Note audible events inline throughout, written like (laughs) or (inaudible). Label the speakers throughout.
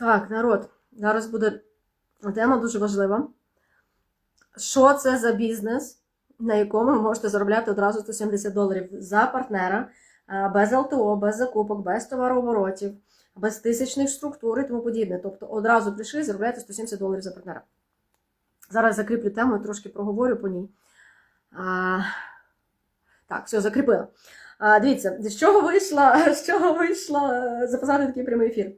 Speaker 1: Так, народ, зараз буде тема дуже важлива. Що це за бізнес, на якому ви можете заробляти одразу 170 доларів за партнера, без ЛТО, без закупок, без товарооборотів, без тисячних структур і тому подібне. Тобто одразу прийшли і заробляєте 170 доларів за партнера. Зараз закріплю тему і трошки проговорю по ній. А, так, все, закріпила. А, дивіться, з чого вийшла, (laughs) з чого вийшла е, записати такий прямий ефір.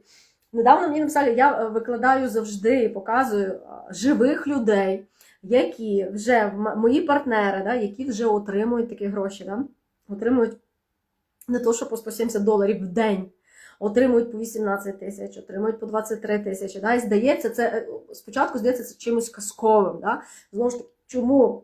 Speaker 1: Недавно мені написали, я е, викладаю завжди і показую е, живих людей, які вже мої партнери, да, які вже отримують такі гроші, да, отримують не то, що по 170 доларів в день, отримують по 18 тисяч, отримують по 23 тисячі. Да, і здається, це е, спочатку здається це чимось казковим. Да? Знову ж таки, чому?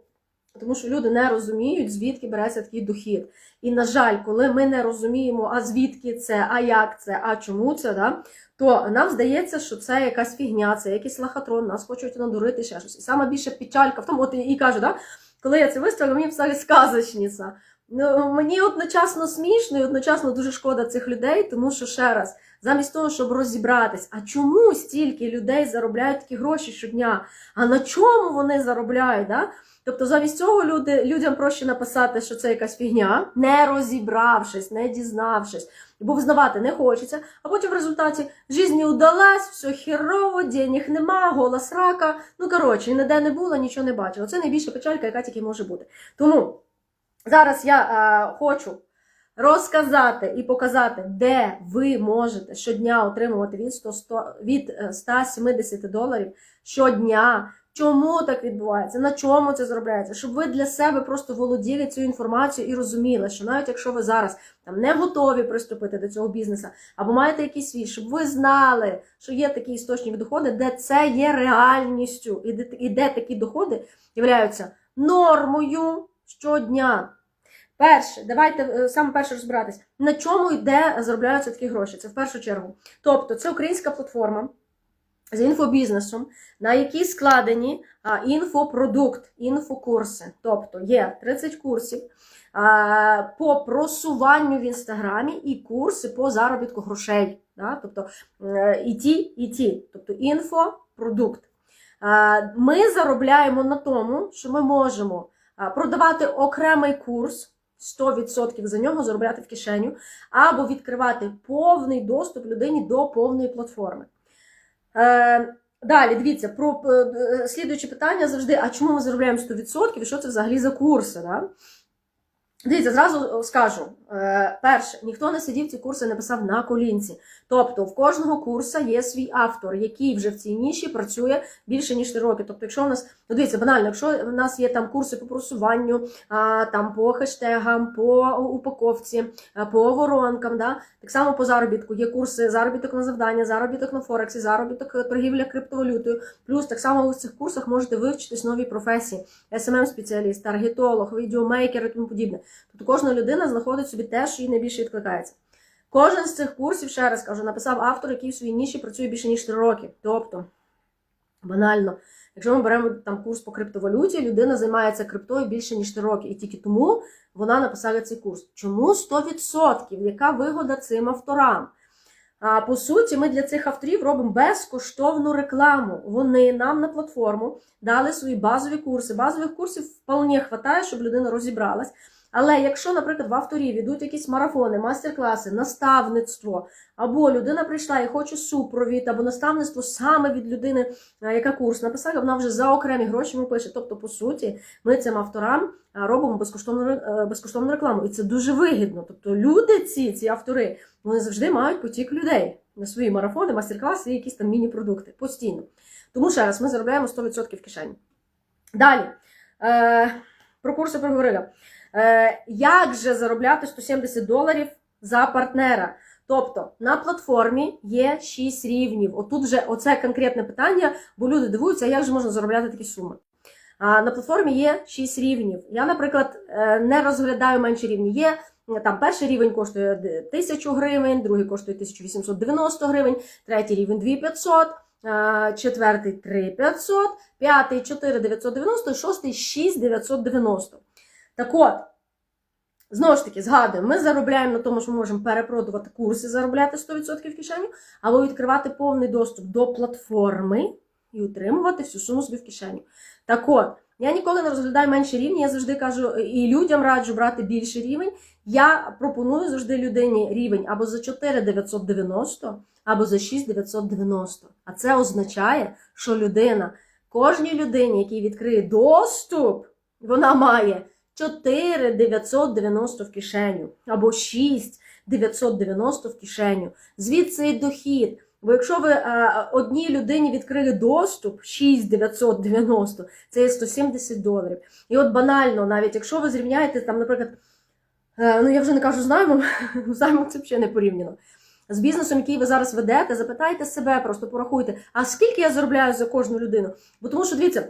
Speaker 1: Тому що люди не розуміють, звідки береться такий дохід. І, на жаль, коли ми не розуміємо, а звідки це, а як це, а чому це, да, то нам здається, що це якась фігня, це якийсь лахатрон, нас хочуть надурити ще щось. І саме більше печалька в тому, от і кажу, да, коли я це виставила, мені писали сказочниця. Ну, мені одночасно смішно і одночасно дуже шкода цих людей, тому що ще раз, замість того, щоб розібратись, а чому стільки людей заробляють такі гроші щодня, а на чому вони заробляють? Да? Тобто, замість цього люди, людям проще написати, що це якась фігня, не розібравшись, не дізнавшись, бо визнавати не хочеться, а потім в результаті життя не удалась, все херово, денег нема, голос рака. Ну коротше, ніде не було, нічого не бачила. Це найбільша печалька, яка тільки може бути. Тому зараз я е, хочу розказати і показати, де ви можете щодня отримувати від 100, 100 від е, 170 доларів щодня. Чому так відбувається? На чому це заробляється? Щоб ви для себе просто володіли цю інформацію і розуміли, що навіть якщо ви зараз там не готові приступити до цього бізнесу, або маєте якийсь свій, щоб ви знали, що є такі істочні доходи, де це є реальністю, і де, і де такі доходи являються нормою щодня. Перше, давайте е, саме перше розбиратись, на чому йде заробляються такі гроші. Це в першу чергу. Тобто, це українська платформа з інфобізнесом, на якій складені а, інфопродукт, інфокурси. Тобто є 30 курсів а, по просуванню в інстаграмі і курси по заробітку грошей. Да? Тобто е, і ті, і ті. Тобто інфопродукт. А, Ми заробляємо на тому, що ми можемо продавати окремий курс. 100% за нього заробляти в кишеню, або відкривати повний доступ людині до повної платформи. Е, далі, дивіться, про е, е, слідуюче питання завжди: а чому ми заробляємо 100% і що це взагалі за курси? Да? Дивіться, зразу скажу. Е, перше, ніхто не сидів ці курси не писав на колінці. Тобто в кожного курсу є свій автор, який вже в цій ніші працює більше ніж 3 роки. Тобто, якщо у нас, ну дивіться, банально, якщо в нас є там курси по просуванню, там по хештегам, по упаковці, а, по воронкам, да? так само по заробітку є курси заробіток на завдання, заробіток на Форексі, заробіток е, торгівля криптовалютою. Плюс так само в цих курсах можете вивчитись нові професії: SMM-спеціаліст, таргетолог, відеомейкер і тому подібне. Тобто кожна людина знаходить собі те, що їй найбільше відкликається. Кожен з цих курсів, ще раз кажу, написав автор, який в своїй ніші працює більше ніж 3 роки. Тобто, банально, якщо ми беремо там курс по криптовалюті, людина займається криптою більше ніж 3 роки, і тільки тому вона написала цей курс. Чому 100%? Яка вигода цим авторам? А по суті, ми для цих авторів робимо безкоштовну рекламу. Вони нам на платформу дали свої базові курси. Базових курсів вполне хватає, щоб людина розібралась. Але якщо, наприклад, в авторів йдуть якісь марафони, мастер-класи, наставництво, або людина прийшла і хоче супровід, або наставництво саме від людини, е, яка курс написала, вона вже за окремі гроші йому пише. Тобто, по суті, ми цим авторам е, робимо безкоштовну е, безкоштовну рекламу. І це дуже вигідно. Тобто, люди, ці, ці автори, вони завжди мають потік людей на свої марафони, мастер-класи і якісь там міні-продукти постійно. Тому ще раз, ми заробляємо 100% в кишені. Далі. Е, про курси проговорила. Е, як же заробляти 170 доларів за партнера? Тобто на платформі є 6 рівнів. Отут вже оце конкретне питання, бо люди дивуються, як же можна заробляти такі суми. На платформі є 6 рівнів. Я, наприклад, е, не розглядаю менші рівні. Є е, там перший рівень коштує 1000 гривень, другий коштує 1890 гривень, третій рівень 2500, е, четвертий 3500, п'ятий 4990, шостий 6990. Так от, Знову ж таки, згадуємо, ми заробляємо на тому, що ми можемо перепродувати курси, заробляти 100% в кишеню, або відкривати повний доступ до платформи і утримувати всю суму собі в кишеню. Так от, я ніколи не розглядаю менші рівні, я завжди кажу і людям раджу брати більший рівень. Я пропоную завжди людині рівень або за 4990, або за 6990. А це означає, що людина, кожній людині, якій відкриє доступ, вона має 4990 в кишеню, або 6990 в кишеню. Звідси і дохід. Бо якщо ви е, одній людині відкрили доступ 6990, це є 170 доларів. І от банально, навіть якщо ви зрівняєте там, наприклад, е, ну я вже не кажу (laughs) з наймом, це взагалі не порівняно. З бізнесом, який ви зараз ведете, запитайте себе, просто порахуйте, а скільки я заробляю за кожну людину? Бо тому що дивіться,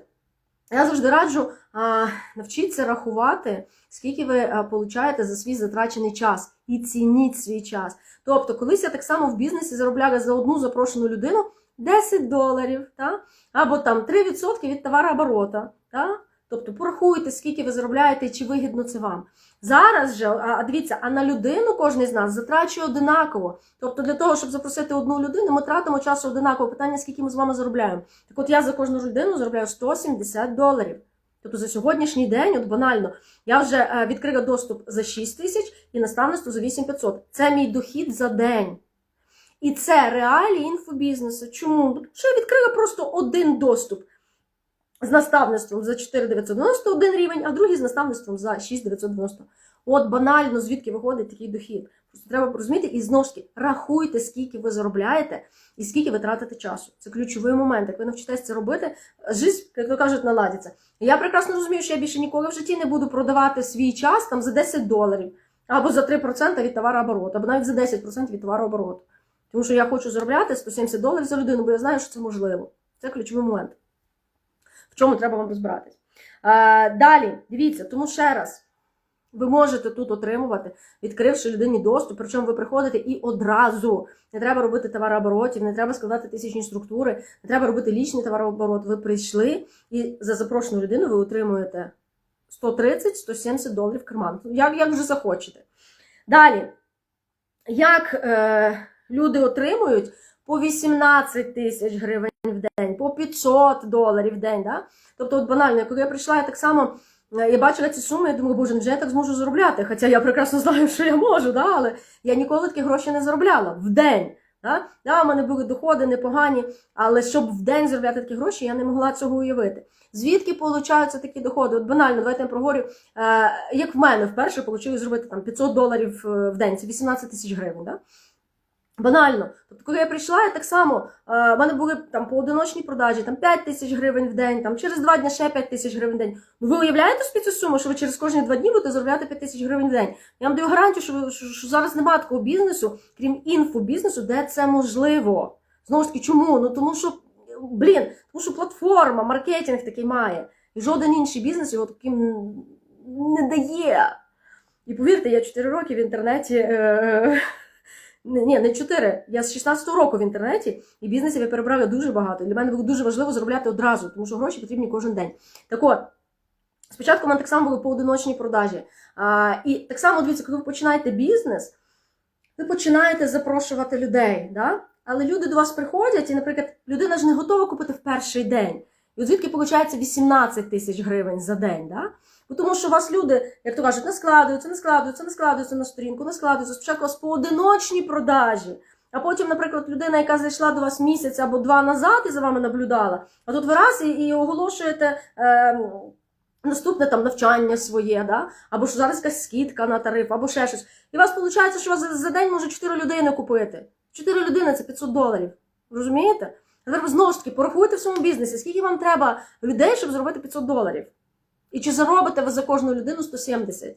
Speaker 1: я завжди раджу навчіться рахувати, скільки ви получаєте за свій затрачений час, і цініть свій час. Тобто, колись я так само в бізнесі заробляла за одну запрошену людину 10 доларів, та? або там 3% від товарооборота. Та? Тобто порахуйте, скільки ви заробляєте чи вигідно це вам. Зараз же, а а дивіться, а на людину кожен з нас затрачує одинаково. Тобто для того, щоб запросити одну людину, ми тратимо часу одинаково. Питання, скільки ми з вами заробляємо. Так от я за кожну людину заробляю 170 доларів. Тобто за сьогоднішній день, от банально, я вже е, відкрила доступ за 6 тисяч і наставництво за 8500. Це мій дохід за день. І це реалії інфобізнесу. Чому? Що я відкрила просто один доступ з наставництвом за 4991 рівень, а другий з наставництвом за 6990. От банально звідки виходить такий дохід. Просто треба порозуміти і знову ж таки рахуйте, скільки ви заробляєте і скільки ви тратите часу. Це ключовий момент. Як ви навчитесь це робити, жизнь, як то кажуть, наладиться. Я прекрасно розумію, що я більше ніколи в житті не буду продавати свій час там за 10 доларів, або за 3% від товарообороту, або навіть за 10% від товарообороту. Тому що я хочу заробляти 170 доларів за людину, бо я знаю, що це можливо. Це ключовий момент. Чому треба вам розбиратись. Е, далі, дивіться, тому ще раз. Ви можете тут отримувати, відкривши людині доступ, причому ви приходите і одразу. Не треба робити товарооборотів, не треба складати тисячні структури, не треба робити лічний товарооборот. Ви прийшли і за запрошену людину ви отримуєте 130-170 доларів карман. Як, як вже захочете. Далі, як е, люди отримують по 18 тисяч гривень в день, по 500 доларів в день. Да? Тобто, от банально, коли я прийшла, я так само. е, Я бачила ці суми, я думаю, боже, невже я так зможу заробляти? Хоча я прекрасно (laughs) знаю, що я можу, да? але я ніколи такі гроші не заробляла в день. Да? Да, у мене були доходи непогані, але щоб в день заробляти такі гроші, я не могла цього уявити. Звідки получаються такі доходи? От банально, давайте я проговорю. Е, як в мене вперше вийшло зробити там 500 доларів е, в день, це 18 тисяч гривень. Да? Банально. Тобто, коли я прийшла, я так само, е, в мене були там поодиночні продажі, там 5 тисяч гривень в день, там через два дні ще 5 тисяч гривень в день. Ну ви уявляєте собі цю суму, що ви через кожні два дні будете заробляти 5 тисяч гривень в день? Я вам даю гарантію, що, що, що зараз немає такого бізнесу, крім інфобізнесу, де це можливо. Знову ж таки, чому? Ну тому що, блін, тому що платформа, маркетинг такий має. І жоден інший бізнес його таким не дає. І повірте, я 4 роки в інтернеті. Е- ні, не 4. Я з 16-го року в інтернеті і бізнесів я перебрала дуже багато. Для мене було дуже важливо заробляти одразу, тому що гроші потрібні кожен день. Так от, спочатку в мене так само були поодиночні продажі. А, і так само, дивіться, коли ви починаєте бізнес, ви починаєте запрошувати людей. Да? Але люди до вас приходять, і, наприклад, людина ж не готова купити в перший день. І от звідки виходить 18 тисяч гривень за день. Да? Бо Тому що у вас люди, як то кажуть, не складуються, не складуються, не складуються на сторінку, не складуються. Спочатку у вас поодиночні продажі, а потім, наприклад, людина, яка зайшла до вас місяць або два назад і за вами наблюдала, а тут ви раз і, і оголошуєте. Е, Наступне там навчання своє, да? або що зараз якась скидка на тариф, або ще щось. І у вас виходить, що вас за, за день може 4 людини купити. 4 людини це 500 доларів. Розумієте? Тепер знову ж таки порахуйте в своєму бізнесі, скільки вам треба людей, щоб зробити 500 доларів. І чи заробите ви за кожну людину 170?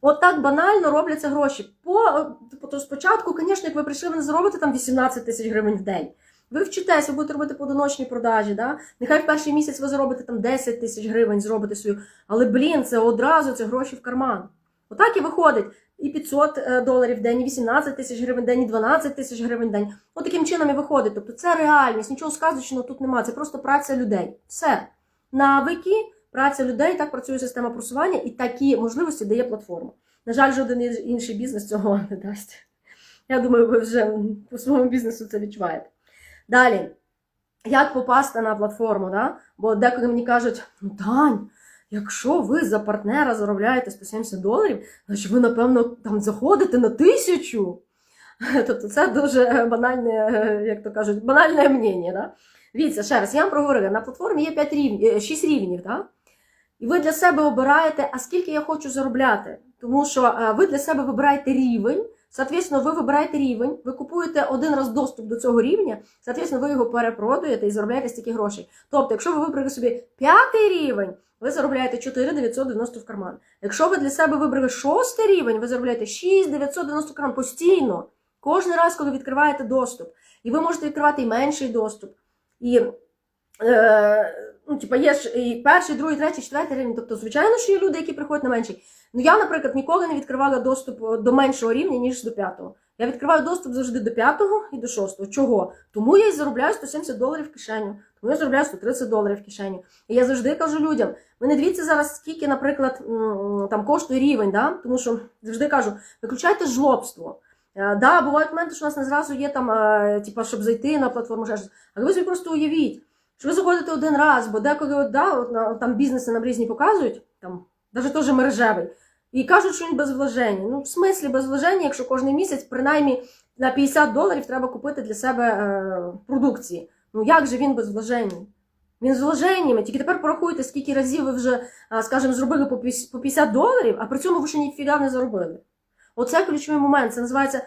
Speaker 1: От так банально робляться гроші. По, то спочатку, звісно, як ви прийшли, ви не заробите там 18 тисяч гривень в день. Ви вчитесь, ви будете робити поодиночні продажі. Да? Нехай в перший місяць ви заробите там 10 тисяч гривень, зробите свою. Але, блін, це одразу це гроші в карман. Отак і виходить. І 500 е, доларів в день, і 18 тисяч гривень в день, і 12 тисяч гривень в день. От таким чином і виходить. Тобто це реальність, нічого сказочного тут немає. Це просто праця людей. Все. Навики, праця людей, так працює система просування, і такі можливості дає платформа. На жаль, жоден інший бізнес цього не дасть. Я думаю, ви вже по своєму бізнесу це відчуваєте. Далі, як попасти на платформу? Да? Бо деколи мені кажуть, ну Тань, якщо ви за партнера заробляєте 170 доларів, значить ви, напевно, там заходите на тисячу. (laughs) Тобто це дуже банальне, як то кажуть, банальне мнення. Да? Дивіться, ще раз, я вам проговорила, на платформі є 5 рівнів, 6 рівнів, да? І ви для себе обираєте, а скільки я хочу заробляти. Тому що е, ви для себе вибираєте рівень, соответственно, ви вибираєте рівень, ви купуєте один раз доступ до цього рівня, соответственно, ви його перепродуєте і заробляєте стільки грошей. Тобто, якщо ви вибрали собі п'ятий рівень, ви заробляєте 4 990 в карман. Якщо ви для себе вибрали шостий рівень, ви заробляєте 6 990 в карман постійно. Кожен раз, коли відкриваєте доступ. І ви можете відкривати і менший доступ. І е, ну, типа, є ж і перший, другий, третій, четвертий рівень. Тобто, звичайно, що є люди, які приходять на менший. Ну я, наприклад, ніколи не відкривала доступ е, до меншого рівня, ніж до п'ятого. Я відкриваю доступ завжди до п'ятого і до шостого. Чого? Тому я і заробляю 170 доларів в кишеню, тому я заробляю 130 доларів в кишеню. І я завжди кажу людям: ви не дивіться зараз, скільки, наприклад, там коштує рівень, да? тому що завжди кажу, виключайте жлобство. Е, Да, бувають моменти, що у нас не зразу є там, е, типа, щоб зайти на платформу, але ви собі просто уявіть, що ви заходите один раз, бо деколи от, да, от, там бізнеси нам різні показують, там, навіть теж мережевий, і кажуть, що він без вложень. Ну, в смислі без вложень, якщо кожен місяць, принаймні на 50 доларів треба купити для себе е, продукції. Ну як же він без вложень? Він з вложеннями. Тільки тепер порахуйте, скільки разів ви вже, е, скажімо, зробили по по 50 доларів, а при цьому ви ще ніфіга не заробили. Оце ключовий момент. Це називається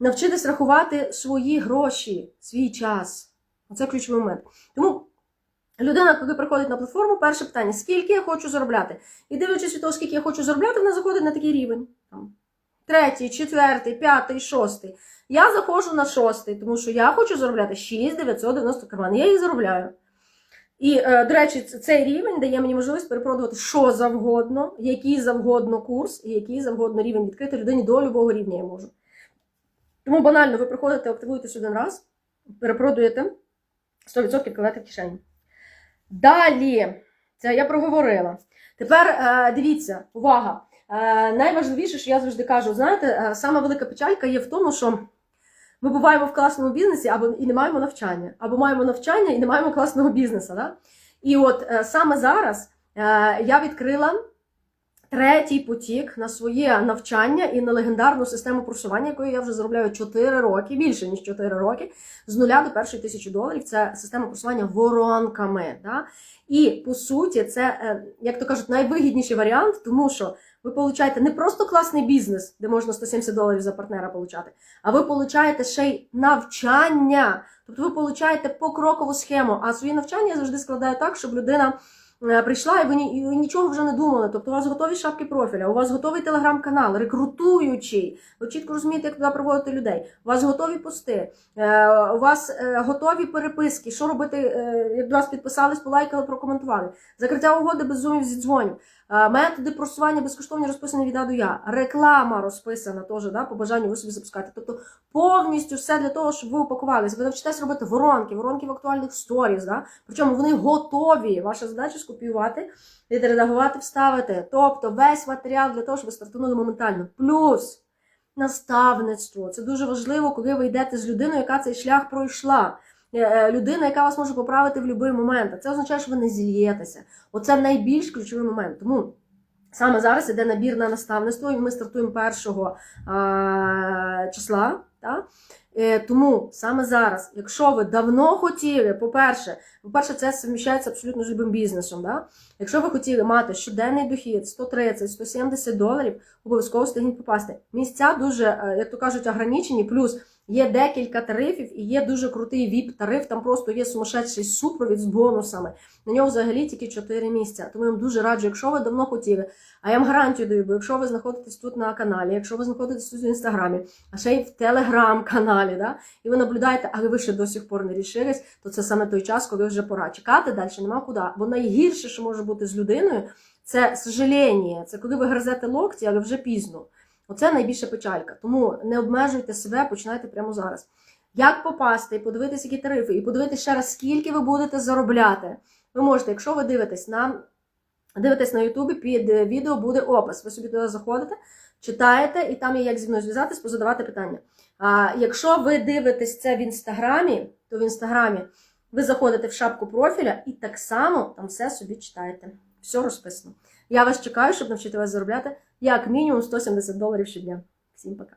Speaker 1: навчитись рахувати свої гроші, свій час. Оце ключовий момент. Тому людина, коли приходить на платформу, перше питання: скільки я хочу заробляти? І дивлячись від того, скільки я хочу заробляти, вона заходить на такий рівень. Третій, четвертий, п'ятий, шостий. Я заходжу на шостий, тому що я хочу заробляти 6,990 карман. Я їх заробляю. І, е, до речі, цей рівень дає мені можливість перепродувати що завгодно, який завгодно курс і який завгодно рівень відкрити людині до любого рівня я можу. Тому банально, ви приходите, активуєтесь один раз, перепродуєте 100% кладете в кишені. Далі, це я проговорила. Тепер е, дивіться, увага. Е, найважливіше, що я завжди кажу, знаєте, е, сама велика печалька є в тому, що ми буваємо в класному бізнесі або і не маємо навчання, або маємо навчання і не маємо класного бізнесу. Да? І от саме зараз я відкрила третій потік на своє навчання і на легендарну систему просування, якою я вже заробляю 4 роки, більше ніж 4 роки, з нуля до першої тисячі доларів. Це система просування воронками. Да? І по суті, це, е, як то кажуть, найвигідніший варіант, тому що ви получаєте не просто класний бізнес, де можна 170 доларів за партнера получати, а ви получаєте ще й навчання. Тобто ви получаєте покрокову схему. А свої навчання я завжди складаю так, щоб людина прийшла і ви, нічого вже не думали. Тобто у вас готові шапки профіля, у вас готовий телеграм-канал, рекрутуючий. Ви чітко розумієте, як туди проводити людей. У вас готові пости, е, у вас е, готові переписки. Що робити, е, як до вас підписались, полайкали, прокоментували. Закриття угоди без зумів зі дзвонів. Е, Методи просування безкоштовні розписані від А до Я. Реклама розписана теж, да, по бажанню ви собі запускати. Тобто повністю все для того, щоб ви упакувалися. Ви навчитесь робити воронки, воронки в актуальних сторіс. Да? Причому вони готові. Ваша задача скопіювати, відредагувати, вставити. Тобто весь матеріал для того, щоб ви стартанули моментально. Плюс наставництво. Це дуже важливо, коли ви йдете з людиною, яка цей шлях пройшла. Е, е, Людина, яка вас може поправити в будь-який момент. А це означає, що ви не зільєтеся. Оце найбільш ключовий момент. Тому саме зараз іде набір на наставництво, і ми стартуємо 1 числа. Так? Е, Тому саме зараз, якщо ви давно хотіли, по-перше, по-перше, це суміщається абсолютно з любим бізнесом. Да? Якщо ви хотіли мати щоденний дохід 130-170 доларів, обов'язково встигніть попасти. Місця дуже, е, як то кажуть, ограничені, плюс є декілька тарифів і є дуже крутий VIP-тариф, там просто є сумасшедший супровід з бонусами. На нього взагалі тільки 4 місця. Тому я вам дуже раджу, якщо ви давно хотіли, а я вам гарантію даю, бо якщо ви знаходитесь тут на каналі, якщо ви знаходитесь тут в інстаграмі, а ще й в телеграм-каналі, да, і ви наблюдаєте, але ви ще до сих пор не рішились, то це саме той час, коли вже пора чекати далі, нема куди. Бо найгірше, що може бути з людиною, це сожаління, це коли ви гризете локті, але вже пізно. Оце найбільша печалька. Тому не обмежуйте себе, починайте прямо зараз. Як попасти, і подивитися, які тарифи, і подивитися ще раз, скільки ви будете заробляти. Ви можете, якщо ви дивитесь на дивитесь на Ютубі, під е, відео буде опис. Ви собі туди заходите, читаєте, і там є як зі мною зв'язатись, позадавати питання. А якщо ви дивитесь це в інстаграмі, то в інстаграмі ви заходите в шапку профіля і так само там все собі читаєте. Все розписано. Я вас чекаю, щоб навчити вас заробляти як мінімум 170 доларів щодня. Всім пока.